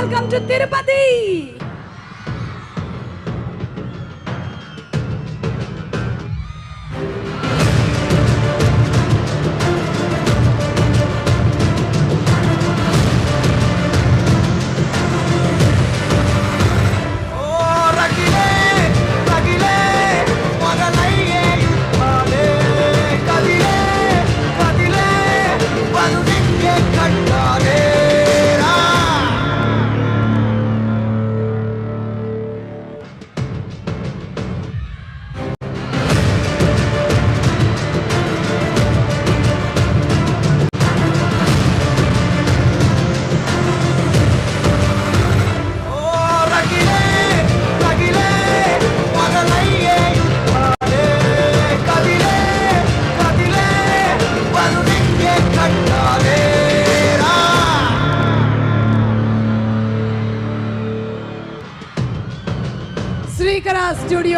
Very very hearty welcome to Tirupati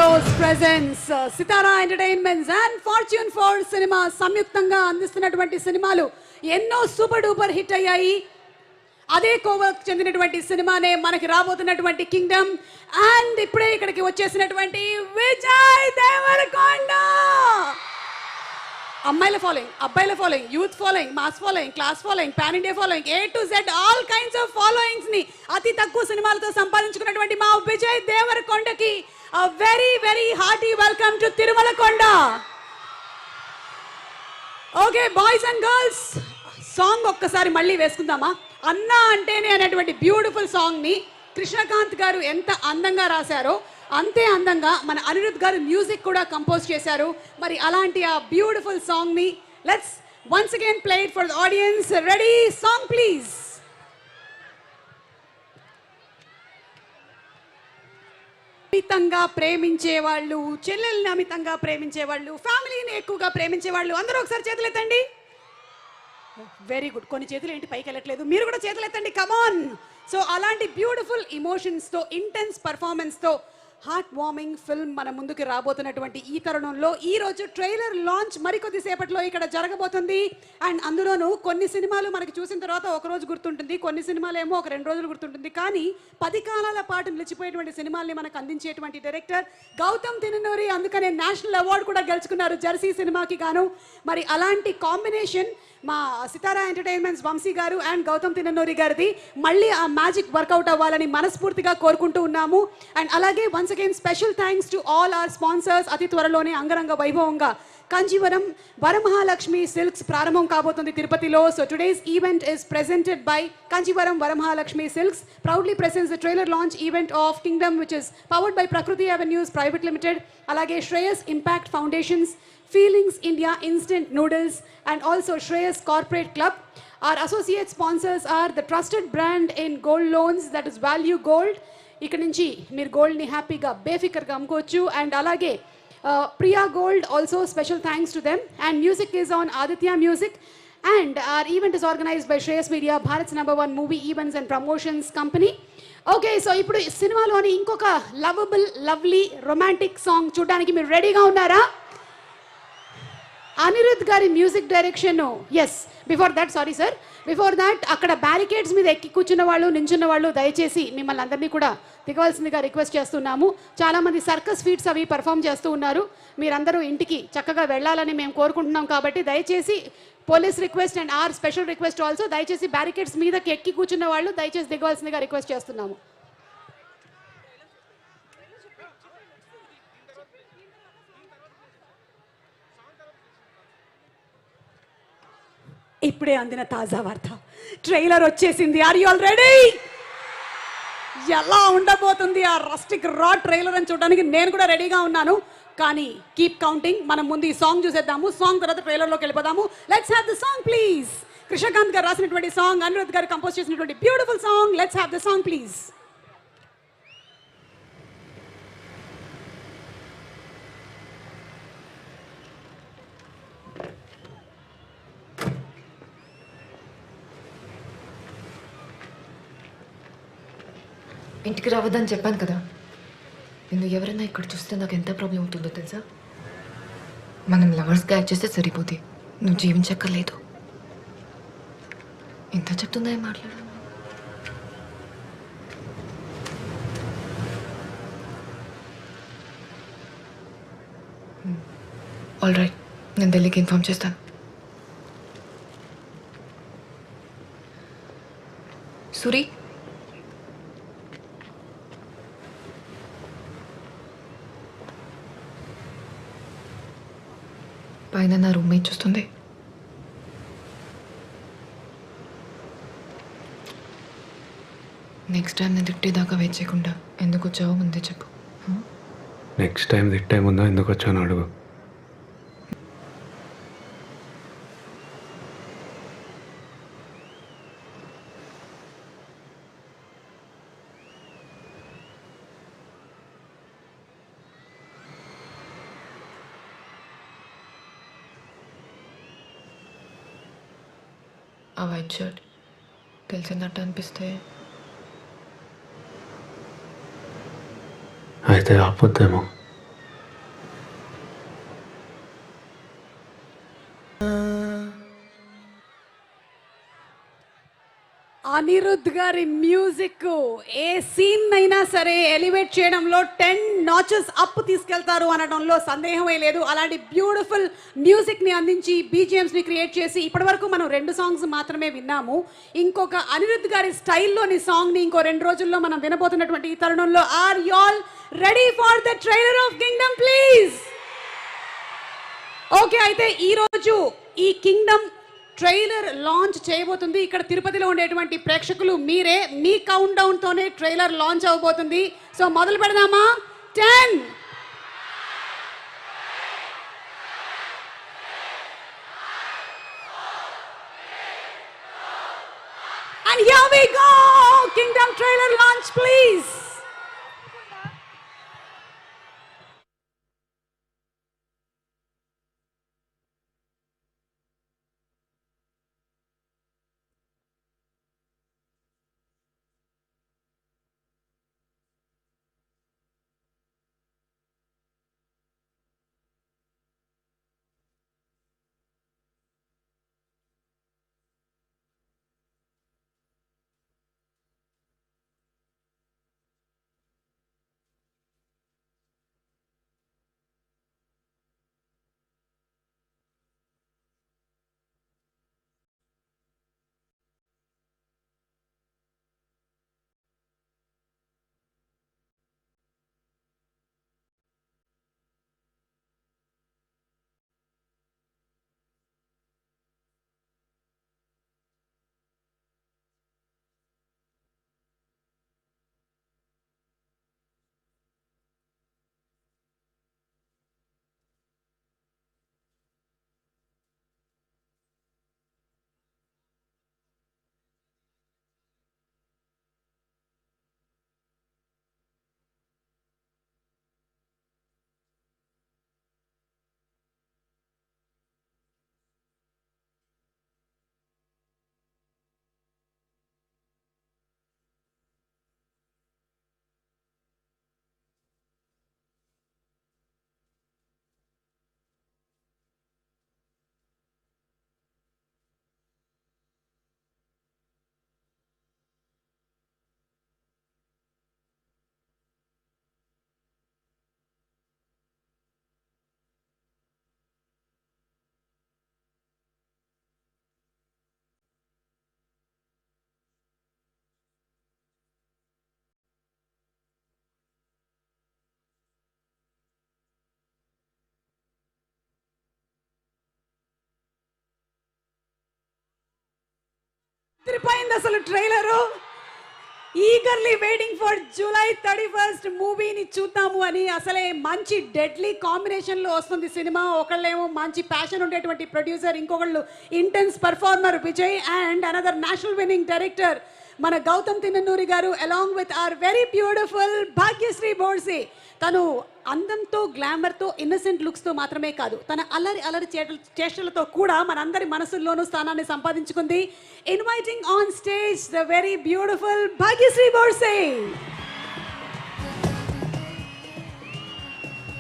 heroes presents Sithara entertainments and fortune four cinema సంయుక్తంగా అందిస్తున్నటువంటి సినిమాలు ఎన్నో super duper hit అయ్యాయి. అదే కోవకు చెందినటువంటి సినిమానే మనకి రాబోతున్నటువంటి కింగ్డమ్ అండ్ ఇప్పుడే ఇక్కడికి వచ్చేసినటువంటి విజయ్ దేవరకొండ! అమ్మాయిల ఫాలోయింగ్ అబ్బాయిల following youth following mass following class following pan India following A to Z all kinds of ఫాలోయింగ్స్ని అతి తక్కువ సినిమాలతో సంపాదించుకున్నటువంటి మా Vijay దేవరకొండకి very very hearty welcome to Tirumala కొండ okay boys and girls song ఒక్కసారి మళ్ళీ వేసుకుందామా? అన్నా అంటేనే అనేటువంటి బ్యూటిఫుల్ సాంగ్ని కృష్ణకాంత్ గారు ఎంత అందంగా రాశారో అంతే అందంగా మన అనిరుద్ గారు మ్యూజిక్ కూడా కంపోజ్ చేశారు. మరి అలాంటి ఆ బ్యూటిఫుల్ సాంగ్ని let's once again play it for the audience ready song please అమితంగా ప్రేమించే వాళ్ళు చెల్లెల్ని అమితంగా ప్రేమించే వాళ్ళు ఫ్యామిలీని ఎక్కువగా ప్రేమించే వాళ్ళు అందరూ ఒకసారి చేతులు ఎత్తండి. వెరీ గుడ్ కొన్ని చేతులు ఏంటి? పైకి వెళ్ళట్లేదు. మీరు కూడా చేతులు ఎత్తండి. కమాన్ సో అలాంటి బ్యూటిఫుల్ ఇమోషన్స్తో ఇంటెన్స్ పర్ఫార్మెన్స్తో హార్ట్ వార్మింగ్ ఫిల్మ్ మన ముందుకు రాబోతున్నటువంటి ఈ తరుణంలో. ఈ రోజు ట్రైలర్ లాంచ్ మరికొద్ది సేపట్లో ఇక్కడ జరగబోతుంది. అండ్ అందులోనూ కొన్ని సినిమాలు మనకి చూసిన తర్వాత ఒక రోజు గుర్తుంటుంది. కొన్ని సినిమాలు ఏమో ఒక రెండు రోజులు గుర్తుంటుంది. కానీ పది కాలాల పాటు నిలిచిపోయేటువంటి సినిమాల్ని మనకు అందించేటువంటి డైరెక్టర్ గౌతమ్ తిననూరి అందుకనే నేషనల్ అవార్డు కూడా గెలుచుకున్నారు జెర్సీ సినిమాకి గాను. మరి అలాంటి కాంబినేషన్ మా సితారా ఎంటర్టైన్మెంట్స్ వంశీ గారు అండ్ గౌతమ్ తిననూరి గారిది మళ్ళీ ఆ మ్యాజిక్ వర్కౌట్ అవ్వాలని మనస్ఫూర్తిగా కోరుకుంటూ ఉన్నాము. అండ్ అలాగే once Again special thanks to all our sponsors అతి త్వరలోనే అంగరంగ వైభవంగా కాంచీవరం వరమహాలక్ష్మి సిల్క్స్ ప్రారంభం కాబోతుంది తిరుపతిలో so today's event is presented by Kanchivaram Varamahalakshmi silks proudly presence the trailer launch event of kingdom which is powered by Prakruthi avenues private limited అలాగే Shreyas impact foundations Feelings India Instant Noodles and also Shreyas Corporate Club. Our associate sponsors are the trusted brand in gold loans that is Value Gold. ఇక్కడ నుంచి మీరు గోల్డ్ని హ్యాపీగా బేఫికర్గా అమ్ముకోవచ్చు. And అలాగే Priya gold also special thanks to them and music is on Aditya music and our event is organised by Shreyas media Bharat's number one movie events and promotions company okay so ఇప్పుడు ఈ సినిమాలోని ఇంకొక lovable lovely romantic song చూడడానికి మీరు రెడీగా ఉన్నారా? అనిరుద్ గారి music direction yes before that sorry sir before that అక్కడ బ్యారికేడ్స్ మీద ఎక్కి కూర్చున్న వాళ్ళు నించున్న వాళ్ళు దయచేసి మిమ్మల్ని అందరినీ కూడా దిగవలసిందిగా రిక్వెస్ట్ చేస్తున్నాము. చాలామంది సర్కస్ ఫీట్స్ అవి పర్ఫామ్ చేస్తూ ఉన్నారు. మీరందరూ ఇంటికి చక్కగా వెళ్ళాలని మేము కోరుకుంటున్నాం కాబట్టి దయచేసి police request and our special request also దయచేసి బ్యారికేడ్స్ మీదకి ఎక్కి కూర్చున్న వాళ్ళు దయచేసి దిగవలసిందిగా రిక్వెస్ట్ చేస్తున్నాము. ఇప్పుడే అందిన తాజా వార్త. ట్రైలర్ వచ్చేసింది. ఆర్ యు ఆల్ రెడీ ఎలా ఉండబోతుంది ఆ రస్టిక్ రా ట్రైలర్ అని చూడడానికి నేను కూడా రెడీగా ఉన్నాను. కానీ కీప్ కౌంటింగ్ మనం ముందు ఈ సాంగ్ చూసేద్దాము. సాంగ్ తర్వాత ట్రైలర్లోకి వెళ్ళిపోదాము. Let's have the song please Krishnakanth గారు రాసినటువంటి సాంగ్ అనిరుద్ గారు కంపోజ్ చేసినటువంటి beautiful song let's have the song please ఇంటికి రావద్దని చెప్పాను కదా. నిన్ను ఎవరైనా ఇక్కడ చూస్తే నాకు ఎంత ప్రాబ్లం ఉంటుందో తెలుసా? మనం లవర్స్గా యాక్ట్ చేస్తే సరిపోతే నువ్వు జీవించక్కర్లేదు. ఇంత చెప్తుందా మాట్లాడు? Hmm. ఆల్ రైట్ నేను ఢిల్లీకి ఇన్ఫామ్ చేస్తాను. సురీ? చూస్తుంది నెక్స్ట్ టైం నేను తిట్టేదాకా వెయిట్ చేయకుండా ఎందుకు వచ్చావో ముందే చెప్పు. నెక్స్ట్ టైం తిట్టే ముందు ఎందుకు వచ్చాను అడుగు ఆ వైట్ షర్ట్ చేసినట్టు అనిపిస్తే. అయితే ఆపొద్దేమో. అనిరుద్ గారి మ్యూజిక్ ఏ సీన్ అయినా సరే ఎలివేట్ చేయడంలో టెన్ నాచెస్ అప్ తీసుకెళ్తారు అనడంలో సందేహమే లేదు. అలాంటి బ్యూటిఫుల్ మ్యూజిక్ని అందించి బీజిఎమ్స్ని క్రియేట్ చేసి ఇప్పటివరకు మనం రెండు సాంగ్స్ మాత్రమే విన్నాము. ఇంకొక అనిరుద్ గారి స్టైల్లోని సాంగ్ని ఇంకో రెండు రోజుల్లో మనం వినబోతున్నటువంటి ఈ తరుణంలో are y'all ready for the trailer of Kingdom please okay అయితే ఈ రోజు ఈ కింగ్డమ్ ట్రైలర్ లాంచ్ చేయబోతుంది. ఇక్కడ తిరుపతిలో ఉండేటువంటి ప్రేక్షకులు మీరే. మీ కౌంట్ డౌన్ తోనే ట్రైలర్ లాంచ్ అవబోతుంది. సో మొదలు పెడదామా? Ten. And here we go! Kingdom trailer launch, please! తిరిపోయింది అసలు trailer. Eagerly waiting for July thirty first మూవీని చూద్దాము అని అసలే మంచి డెడ్లీ కాంబినేషన్లో వస్తుంది సినిమా. ఒకళ్ళేమో మంచి ప్యాషన్ ఉండేటువంటి ప్రొడ్యూసర్ ఇంకొకళ్ళు intense performer Vijay and another national winning director మన గౌతమ్ తిన్ననూరి గారు along with our very beautiful Bhagyashri Borse తను అందంతో గ్లామర్తో ఇన్నసెంట్ లుక్స్తో మాత్రమే కాదు తన అల్లరి అల్లరి చేట చేష్టలతో కూడా మనందరి మనసుల్లోనూ స్థానాన్ని సంపాదించుకుంది. Inviting on stage the very beautiful Bhagyashri Borse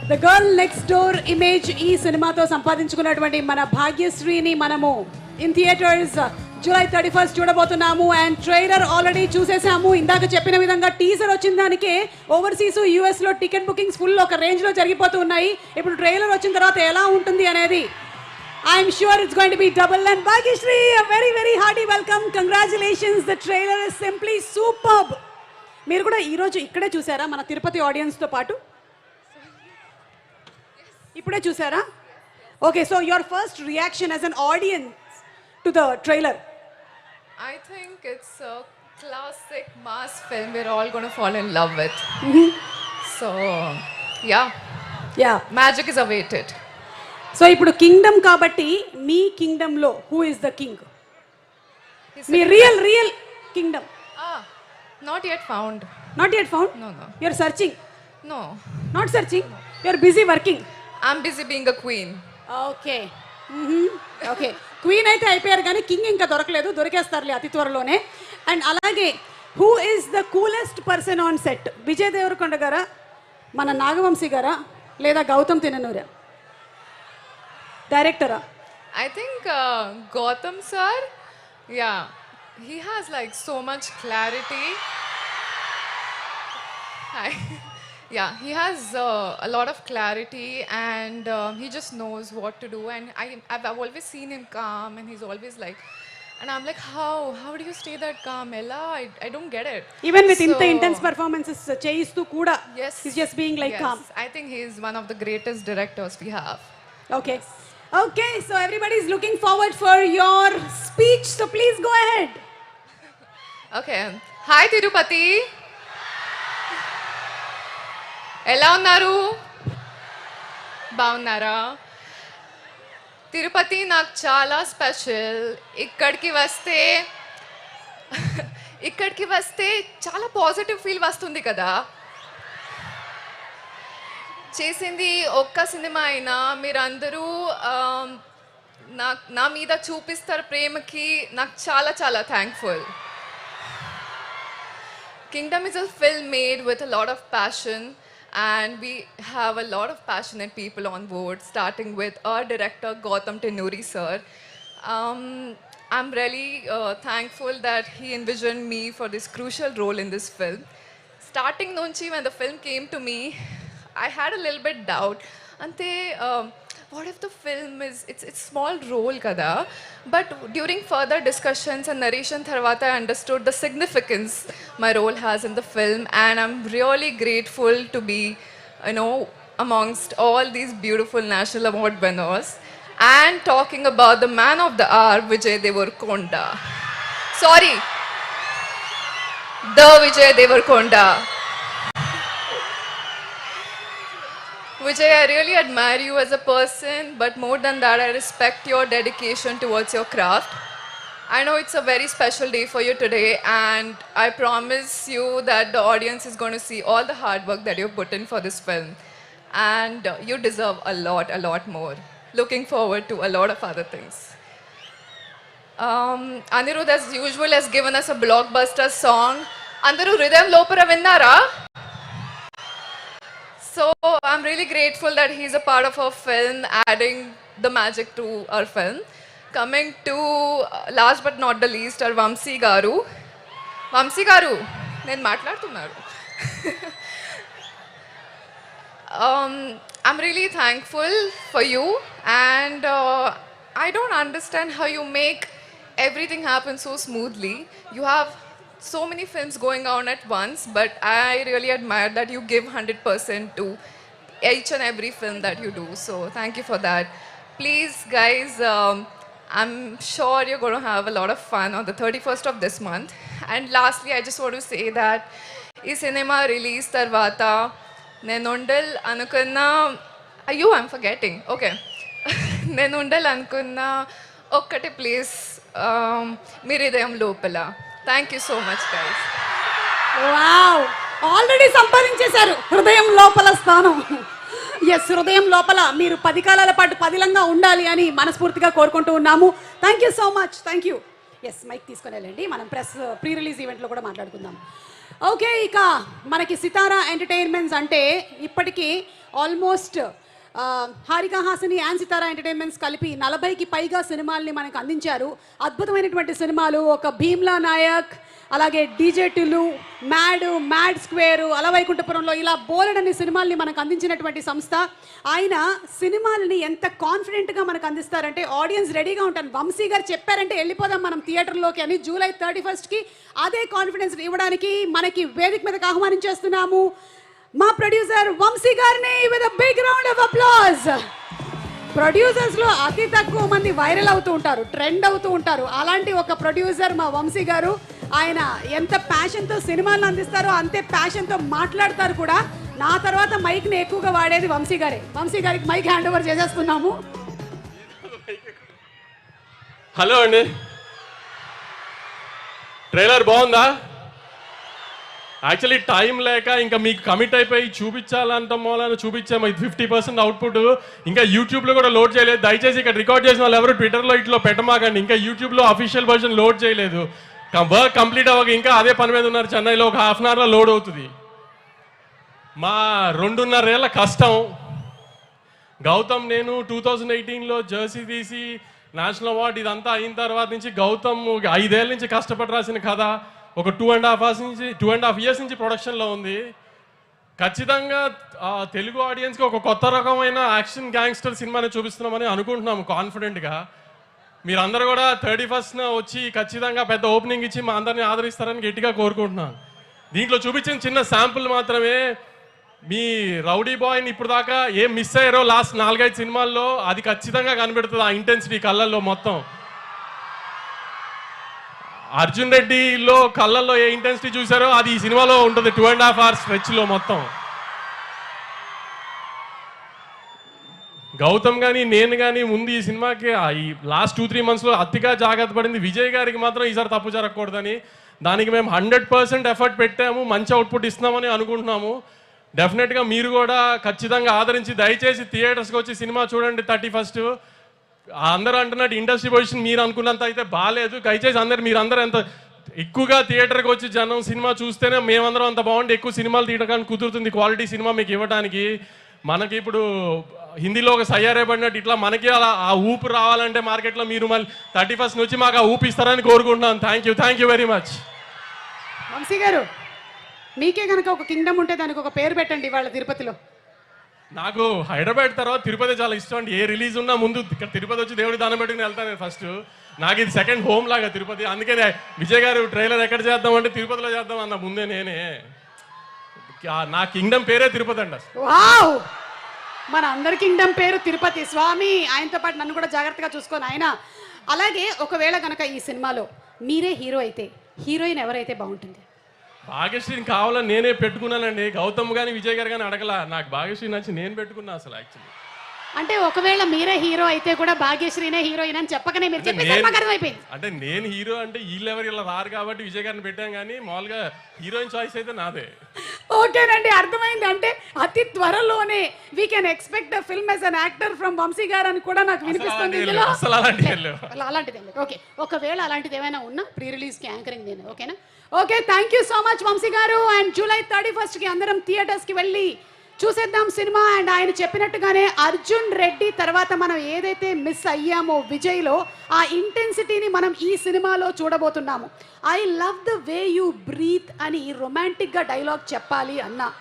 the girl next door image ఈ సినిమాతో సంపాదించుకున్నటువంటి మన భాగ్యశ్రీని మనము in theatres July thirty first చూడబోతున్నాము అండ్ ట్రైలర్ ఆల్రెడీ చూసేసాము. ఇందాక చెప్పిన విధంగా టీజర్ వచ్చిన దానికే ఓవర్సీస్ యూఎస్లో టికెట్ బుకింగ్స్ ఫుల్ ఒక రేంజ్లో జరిగిపోతూ ఉన్నాయి. ఇప్పుడు ట్రైలర్ వచ్చిన తర్వాత ఎలా ఉంటుంది అనేది I'm sure it's going to be double and Bhagyashri very very hearty welcome congratulations the trailer is simply superb మీరు కూడా ఈరోజు ఇక్కడే చూసారా? మన తిరుపతి ఆడియన్స్తో పాటు? ఇప్పుడే చూసారా? Okay so your first reaction as an audience to the trailer I think it's a classic mass film we're all going to fall in love with. So, yeah, yeah magic is awaited. So ఇప్పుడు Kingdom కాబట్టి మీ కింగ్డమ్లో who is the king He's me sitting real real kingdom there. Ah, not yet found. Not yet found No, no. You're searching No, not searching you're busy working I'm busy being a queen. Okay okay Queen అయితే అయిపోయారు కానీ king ఇంకా దొరకలేదు దొరికేస్తారులే అతి త్వరలోనే. And అలాగే who is the coolest person on set Vijay Devarakonda గారా? మన నాగవంశీ గారా? లేదా గౌతమ్ తిననూరా? డైరెక్టరా I think Gautham sir yeah he has like so much clarity hi Yeah, he has uh, a lot of clarity and uh, he just knows what to do. And I, I've, I've always seen him calm and he's always like, and I'm like, how? How do you stay that calm, Ella? I, I don't get it. Even with so, intense performances, uh, Chaistu Kuda, yes, he's just being like yes, calm. I think he's one of the greatest directors we have. Okay. Yes. Okay, so everybody is looking forward for your speech, so please go ahead. okay. Hi, Tirupati. ఎలా ఉన్నారు? బాగున్నారా? తిరుపతి నాకు చాలా special. ఇక్కడికి వస్తే ఇక్కడికి వస్తే చాలా పాజిటివ్ ఫీల్ వస్తుంది కదా. చేసింది ఒక్క సినిమా అయినా మీరందరూ నా నా మీద చూపిస్తారు ప్రేమకి నాకు చాలా చాలా thankful Kingdom is a film made with a lot of passion, and we have a lot of passionate people on board, starting with our director Gautam Tenuri sir. Um, I'm really uh, thankful that he envisioned me for this crucial role in this film. Starting nunchi, when the film came to me, I had a little bit doubt. Ante, um, what if the film is it's it's small role kada but during further discussions and narration tharwata i understood the significance my role has in the film and i'm really grateful to be you know amongst all these beautiful national award winners and talking about the man of the hour vijay devarkonda. Sorry. The vijay devarkonda Vijay, I really admire you as a person, but more than that, I respect your dedication towards your craft. I know it's a very special day for you today, and I promise you that the audience is going to see all the hard work that you've put in for this film. And you deserve a lot, a lot more. Looking forward to a lot of other things. Um, Anirudh, as usual, has given us a blockbuster song. Andaru Rhythm Lopara Vinnara. So I'm really grateful that he's a part of our film, adding the magic to our film. Coming to uh, last but not the least, our Vamsi Garu. Vamsi Garu, నేను మాట్లాడుతున్నారు um, I'm really thankful for you, and uh, I don't understand how you make everything happen so smoothly. You have so many films going on at once, but I really admire that you give 100% to each and every film that you do. So thank you for that. Please, guys, um, I'm sure you're going to have a lot of fun on the 31st of this month. And lastly, I just want to say that ఈ cinema release తర్వాత నేను ఉండాలి అనుకున్న అయ్యో I'm forgetting okay నేను ఉండాలి అనుకున్న ఒక్కటి ప్లీజ్ మీ హృదయం లోపల thank you so much guys wow already సంపాదించేశారు. హృదయం లోపల స్థానం. ఎస్ హృదయం లోపల మీరు పది కాలాల పాటు పదిలంగా ఉండాలి అని మనస్ఫూర్తిగా కోరుకుంటూ ఉన్నాము. Thank you so much thank you yes mic తీసుకొని వెళ్ళండి. మనం ప్రెస్ ప్రీ రిలీజ్ ఈవెంట్లో కూడా మాట్లాడుకుందాం. ఓకే ఇక మనకి సితారా ఎంటర్టైన్మెంట్స్ అంటే ఇప్పటికీ almost Haarika Hassine and Sithara entertainments కలిపి నలభైకి పైగా సినిమాల్ని మనకు అందించారు. అద్భుతమైనటువంటి సినిమాలు ఒక భీమ్లా నాయక్ అలాగే డీజేటులు మ్యాడ్ మ్యాడ్ స్క్వేరు అలవైకుంఠపురంలో ఇలా బోలెడని సినిమాల్ని మనకు అందించినటువంటి సంస్థ. ఆయన సినిమాలని ఎంత కాన్ఫిడెంట్గా మనకు అందిస్తారంటే ఆడియన్స్ రెడీగా ఉంటాను వంశీ గారు చెప్పారంటే వెళ్ళిపోదాం మనం థియేటర్లోకి అని జూలై థర్టీ ఫస్ట్కి అదే కాన్ఫిడెన్స్ ఇవ్వడానికి మనకి వేదిక మీదకి ఆహ్వానించేస్తున్నాము. మా ప్రొడ్యూసర్ వంశీ గారిని with big round of applause ప్రొడ్యూసర్స్లో అతి తక్కువ మంది వైరల్ అవుతూ ఉంటారు ట్రెండ్ అవుతూ ఉంటారు. అలాంటి ఒక ప్రొడ్యూసర్ మా వంశీ గారు ఆయన ఎంత ప్యాషన్తో సినిమాలను అందిస్తారో అంతే ప్యాషన్తో మాట్లాడతారు కూడా. నా తర్వాత మైక్ని ఎక్కువగా వాడేది వంశీ గారే. వంశీ గారికి మైక్ హ్యాండ్ ఓవర్ చేసేస్తున్నాము. హలో అండి. ట్రైలర్ బాగుందా? యాక్చువల్లీ టైం లేక ఇంకా మీకు కమిట్ అయిపోయి చూపించాలంట మూలన చూపించాము. ఇది ఫిఫ్టీ పర్సెంట్ అవుట్పుట్ ఇంకా యూట్యూబ్లో కూడా లోడ్ చేయలేదు. దయచేసి ఇక్కడ రికార్డ్ చేసిన వాళ్ళు ఎవరు ట్విట్టర్లో ఇట్లో పెట్టమాకండి. ఇంకా యూట్యూబ్లో అఫీషియల్ వర్షన్ లోడ్ చేయలేదు. వర్క్ కంప్లీట్ అవ్వక ఇంకా అదే పని మీద ఉన్నారు. చెన్నైలో ఒక హాఫ్ అన్ అవర్లో లోడ్ అవుతుంది. మా రెండున్నరేళ్ళ కష్టం. గౌతమ్ నేను టూ థౌజండ్ ఎయిటీన్లో జెర్సీ తీసి నేషనల్ అవార్డు ఇదంతా అయిన తర్వాత నుంచి గౌతమ్ ఐదేళ్ళ నుంచి కష్టపడి రాసిన కథ. ఒక టూ అండ్ హాఫ్ అవర్స్ నుంచి టూ అండ్ హాఫ్ ఇయర్స్ నుంచి ప్రొడక్షన్లో ఉంది. ఖచ్చితంగా తెలుగు ఆడియన్స్కి ఒక కొత్త రకమైన యాక్షన్ గ్యాంగ్స్టర్ సినిమాని చూపిస్తున్నామని అనుకుంటున్నాము కాన్ఫిడెంట్గా మీరందరూ కూడా థర్టీ ఫస్ట్న వచ్చి ఖచ్చితంగా పెద్ద ఓపెనింగ్ ఇచ్చి మా అందరిని ఆదరిస్తారని గట్టిగా కోరుకుంటున్నాను. దీంట్లో చూపించిన చిన్న శాంపుల్ మాత్రమే మీ రౌడీ బాయ్ని ఇప్పుడు దాకా ఏం మిస్ అయ్యారో లాస్ట్ నాలుగైదు సినిమాల్లో అది ఖచ్చితంగా కనిపెడుతుంది ఆ ఇంటెన్సిటీ కళ్ళల్లో మొత్తం. అర్జున్ రెడ్డిలో కళ్ళల్లో ఏ ఇంటెన్సిటీ చూసారో అది ఈ సినిమాలో ఉంటుంది. టూ అండ్ హాఫ్ అవర్స్ స్ట్రెచ్లో మొత్తం. గౌతమ్ కానీ నేను కానీ ముందు ఈ సినిమాకి ఈ లాస్ట్ టూ త్రీ మంత్స్లో అతిగా జాగ్రత్త పడింది. విజయ్ గారికి మాత్రం ఈసారి తప్పు జరగకూడదని. దానికి మేము హండ్రెడ్ పర్సెంట్ ఎఫర్ట్ పెట్టాము. మంచి అవుట్పుట్ ఇస్తున్నామని అనుకుంటున్నాము. డెఫినెట్గా మీరు కూడా ఖచ్చితంగా ఆదరించి దయచేసి థియేటర్స్కి వచ్చి సినిమా చూడండి థర్టీ ఫస్ట్. అందరూ అంటున్నట్టు ఇండస్ట్రీ పొజిషన్ మీరు అనుకున్నంత అయితే బాగాలేదు దయచేసి అందరు మీరు అందరూ ఎంత ఎక్కువగా థియేటర్కి వచ్చి జనం సినిమా చూస్తేనే మేమందరం అంత బాగుంటే ఎక్కువ సినిమాలు తీయడానికి కుదురుతుంది క్వాలిటీ సినిమా మీకు ఇవ్వడానికి మనకి ఇప్పుడు హిందీలో ఒక సయ్యారే పడినట్టు ఇట్లా మనకి అలా ఆ ఊపు రావాలంటే మార్కెట్లో మీరు మళ్ళీ థర్టీ ఫస్ట్ నుంచి మాకు ఆ ఊపు ఇస్తారని కోరుకుంటున్నాను. Thank you thank you very much. Vamsi గారు మీకే కనుక ఒక కింగ్డమ్ ఉంటే దానికి ఒక పేరు పెట్టండి ఇవాళ తిరుపతిలో. నాకు హైదరాబాద్ తర్వాత తిరుపతి చాలా ఇష్టం అండి. ఏ రిలీజ్ ఉన్నా ముందు ఇక్కడ తిరుపతి వచ్చి దేవుడి దానం పెట్టుకుని వెళ్తాను నేను ఫస్ట్ నాకు ఇది సెకండ్ హోమ్ లాగా తిరుపతి. అందుకే విజయ్ గారు ట్రైలర్ ఎక్కడ చేద్దాం అంటే తిరుపతిలో చేద్దాం అన్న ముందే నేనే. నా కింగ్డమ్ పేరే తిరుపతి అండి అసలు. మన అందరి కింగ్డమ్ పేరు తిరుపతి. స్వామి ఆయనతో పాటు నన్ను కూడా జాగ్రత్తగా చూసుకొని ఆయన అలాగే ఒకవేళ కనుక ఈ సినిమాలో మీరే హీరో అయితే హీరోయిన్ ఎవరైతే బాగుంటుంది? భాగ్యశ్రీని కావాలని నేనే పెట్టుకున్నానండి. గౌతమ్ కానీ విజయ్ గారు కానీ అడగల. నాకు భాగ్యశ్రీ నచ్చి నేను పెట్టుకున్నా అసలు యాక్చువల్లీ అంటే ఒకవేళ మీరే హీరో అయితే కూడా భాగ్యశ్రీనే హీరోయిన్ అని చెప్పకనే మీరు మాకు అర్థమైపోయింది. అంటే నేను హీరో అంటే వీళ్ళెవరు ఇలా రారు కాబట్టి విజయ్ గారిని పెట్టాం కానీ మామూలుగా హీరోయిన్ చాయిస్ అయితే నాదే. ఓకేనండి అర్థమైంది. అంటే అతి త్వరలోనే we can expect film as an actor from Vamsi గారు అని కూడా నాకు వినిపిస్తుంది ఇందులో. అసలు అలాంటిది ఓకే ఒకవేళ అలాంటిది ఏమైనా ఉన్నా ప్రీ రిలీజ్కి యాంకరింగ్ నేను ఓకేనా? Okay thank you so much Vamsi గారు. అండ్ జూలై థర్టీ ఫస్ట్కి అందరం థియేటర్స్కి వెళ్ళి చూసేద్దాం సినిమా. అండ్ ఆయన చెప్పినట్టుగానే అర్జున్ రెడ్డి తర్వాత మనం ఏదైతే మిస్ అయ్యామో విజయ్లో ఆ ఇంటెన్సిటీని మనం ఈ సినిమాలో చూడబోతున్నాము. I love the way you breathe అని రొమాంటిక్గా డైలాగ్ చెప్పాలి అన్నా.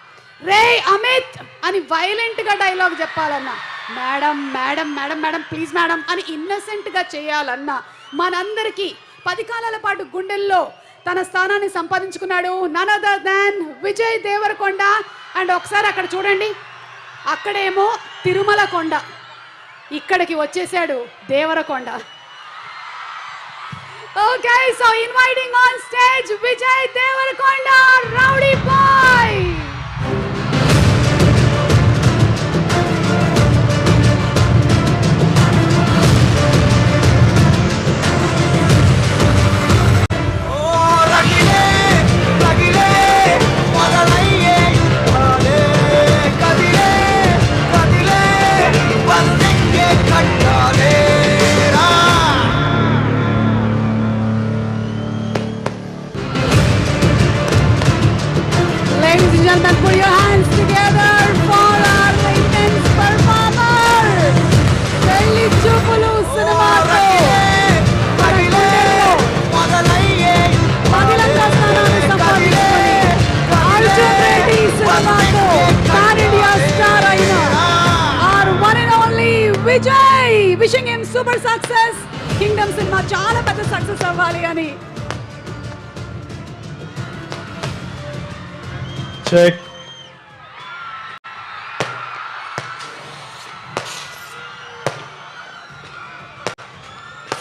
రే అమిత్! అని వైలెంట్గా డైలాగ్ చెప్పాలన్నా. Madam madam madam madam please madam అని ఇన్నసెంట్గా చేయాలన్నా. మనందరికీ పది కాలాల పాటు గుండెల్లో తన స్థానాన్ని సంపాదించుకున్నాడు none other than Vijay Devarakonda. And ఒకసారి అక్కడ చూడండి. అక్కడేమో తిరుమల కొండ. ఇక్కడికి వచ్చేసాడు Devarakonda. Okay so inviting on stage Vijay Devarakonda rowdy boy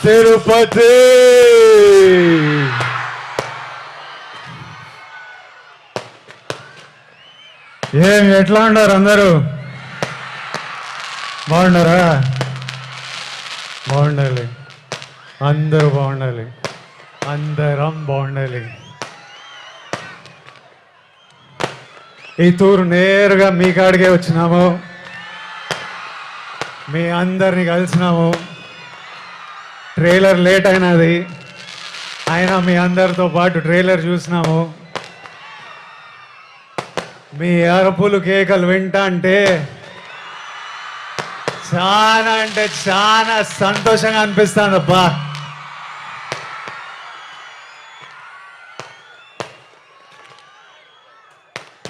Tirupati. ఏం ఎట్లా ఉన్నారు అందరూ? బాగున్నారా? బాగుండాలి. అందరూ బాగుండాలి. అందరం బాగుండాలి. ఈ తూరు నేరుగా మీ కాడికే వచ్చినాము. మీ అందరిని కలిసినాము. ట్రైలర్ లేట్ అయినది. అయినా మీ అందరితో పాటు ట్రైలర్ చూసినాము. మీ అరుపులు కేకలు వింటా అంటే చాలా అంటే చాలా సంతోషంగా అనిపిస్తుంది అబ్బా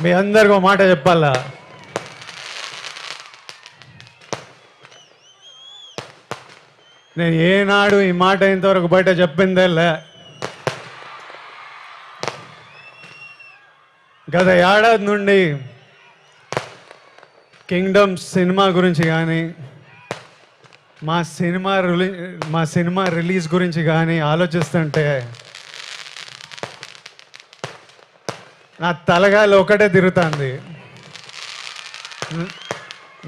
మీ అందరికి మాట చెప్పాలా? నేను ఏనాడు ఈ మాట ఇంతవరకు బయట చెప్పిందేలే. గత ఏడాది నుండి కింగ్డమ్ సినిమా గురించి కానీ మా సినిమా రిలీ మా సినిమా రిలీజ్ గురించి కానీ ఆలోచిస్తుంటే నా తలగాలి ఒకటే తిరుగుతుంది.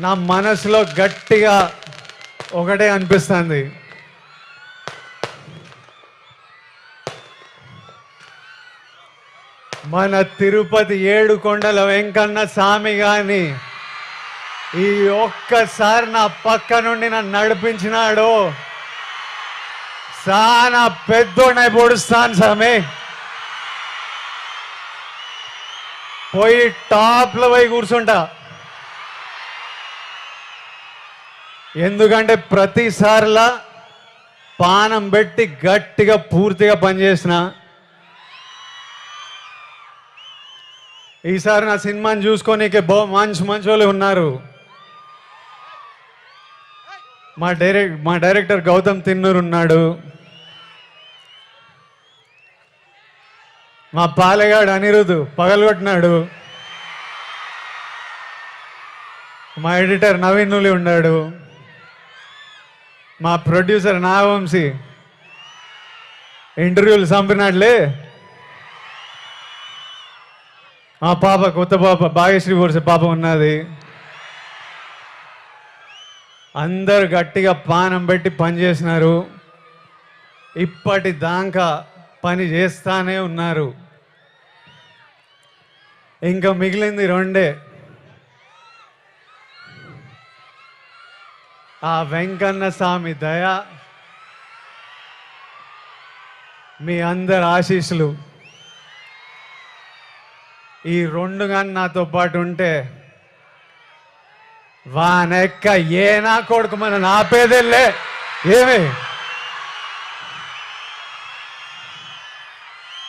నా మనసులో గట్టిగా ఒకటే అనిపిస్తుంది. మన తిరుపతి ఏడు కొండల వెంకన్న స్వామి గాని ఈ ఒక్కసారి నా పక్క నుండి నన్ను నడిపించినాడు. చాలా పెద్దోడై పొడుస్తాను స్వామి. పోయి టాప్లో పోయి కూర్చుంటా. ఎందుకంటే ప్రతిసారిలా పానం పెట్టి గట్టిగా పూర్తిగా పనిచేసిన ఈసారి నా సినిమాని చూసుకోనీకే బో మంచి మంచి వాళ్ళు ఉన్నారు. మా డైరెక్ట్ మా డైరెక్టర్ గౌతమ్ తిన్నూరు ఉన్నాడు. మా పాలెగాడు అనిరుద్ పగలగొట్టినాడు మా ఎడిటర్ నవీన్ నులి ఉన్నాడు. మా ప్రొడ్యూసర్ నాగవంశీ. ఇంటర్వ్యూలు చంపినాడులే. మా పాప కొత్త పాప భాగ్యశ్రీ బోర్సే పాప ఉన్నది అందరు గట్టిగా పానం పెట్టి పని చేసినారు. ఇప్పటి దాకా పని చేస్తానే ఉన్నారు. ఇంకా మిగిలింది రెండే. ఆ వెంకన్న స్వామి దయ మీ అందరి ఆశీస్సులు. ఈ రెండు కానీ నాతో పాటు ఉంటే వానెక్క ఏ నా కొడుకు మన నాపేదేలే ఏమి?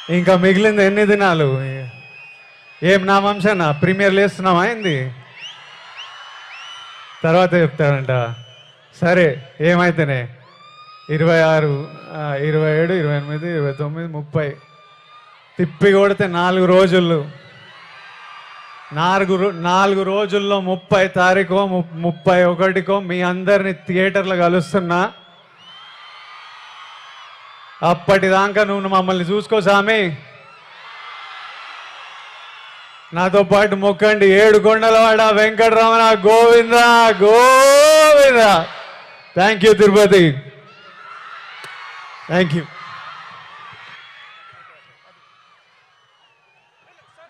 ఇంకా మిగిలింది ఎన్ని దినాలు? ఏం నా వంశనా? ప్రీమియర్ లేస్తున్నావా అయింది తర్వాత చెప్తాడంట సరే ఏమైతేనే? ఇరవై ఆరు ఇరవై ఏడు ఇరవై ఎనిమిది ఇరవై తొమ్మిది ముప్పై. తిప్పి కొడితే నాలుగు రోజులు. నాలుగు నాలుగు రోజుల్లో ముప్పై తారీఖో ము- ముప్పై ఒకటికో మీ అందరిని థియేటర్లో కలుస్తున్నా. అప్పటిదాకా నువ్వు మమ్మల్ని చూసుకో సామి. నాతో పాటు మొక్కండి. ఏడు కొండలవాడ Venkataramana Govinda Govinda. Thank you Tirupati thank you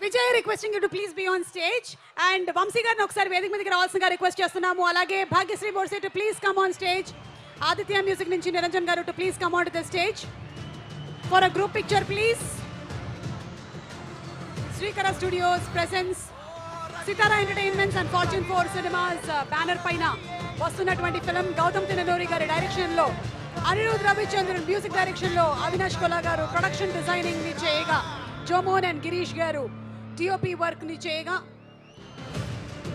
Vijay requesting you to please be on stage and Vamsi గారిని ఒకసారి వేదిక మీదకి రావాల్సిందిగా రిక్వెస్ట్ చేస్తున్నాము. అలాగే Bhagyashri Borse to please come on stage Aditya music నుంచి నిరంజన్ గారు to please come on to the stage for a group picture please Srikara studios presents Sithara entertainments and fortune four cinemas banner పైన వస్తున్నటువంటి film Gautam Tinnanuri గారి డైరెక్షన్లో Anirudh Ravichandran music డైరెక్షన్లో అవినాష్ కొలా గారు production డిజైనింగ్ని చేయగా జోమోహన్ and Girish గారు టిఓపి వర్క్ని చేయగా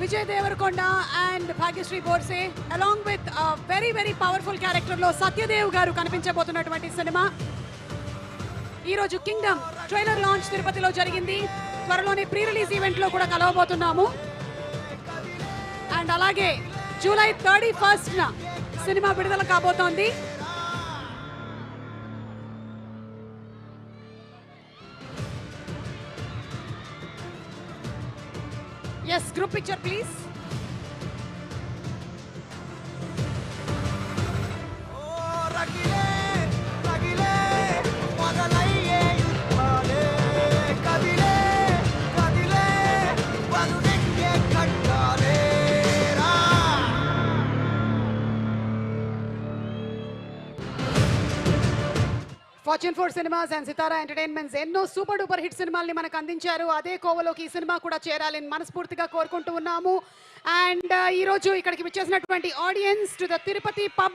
Vijay Devarakonda and Bhagyashri Borse along with very very powerful క్యారెక్టర్లో సత్యదేవ్ గారు కనిపించబోతున్నటువంటి సినిమా. ఈరోజు కింగ్డమ్ ట్రైలర్ లాంచ్ తిరుపతిలో జరిగింది. త్వరలోనే ప్రీ రిలీజ్ ఈవెంట్లో కూడా కలవబోతున్నాము. అండ్ అలాగే జూలై థర్టీ ఫస్ట్ సినిమా విడుదల కాబోతోంది. Yes group picture fortune four cinemas and Sithara entertainments ఎన్నో సూపర్ డూపర్ హిట్ సినిమాల్ని మనకు అందించారు. అదే కోవలోకి ఈ సినిమా కూడా చేరాలని మనస్ఫూర్తిగా కోరుకుంటూ ఉన్నాము. అండ్ ఈ రోజు ఇక్కడికి విచ్చేసినటువంటి audience to the Tirupati pub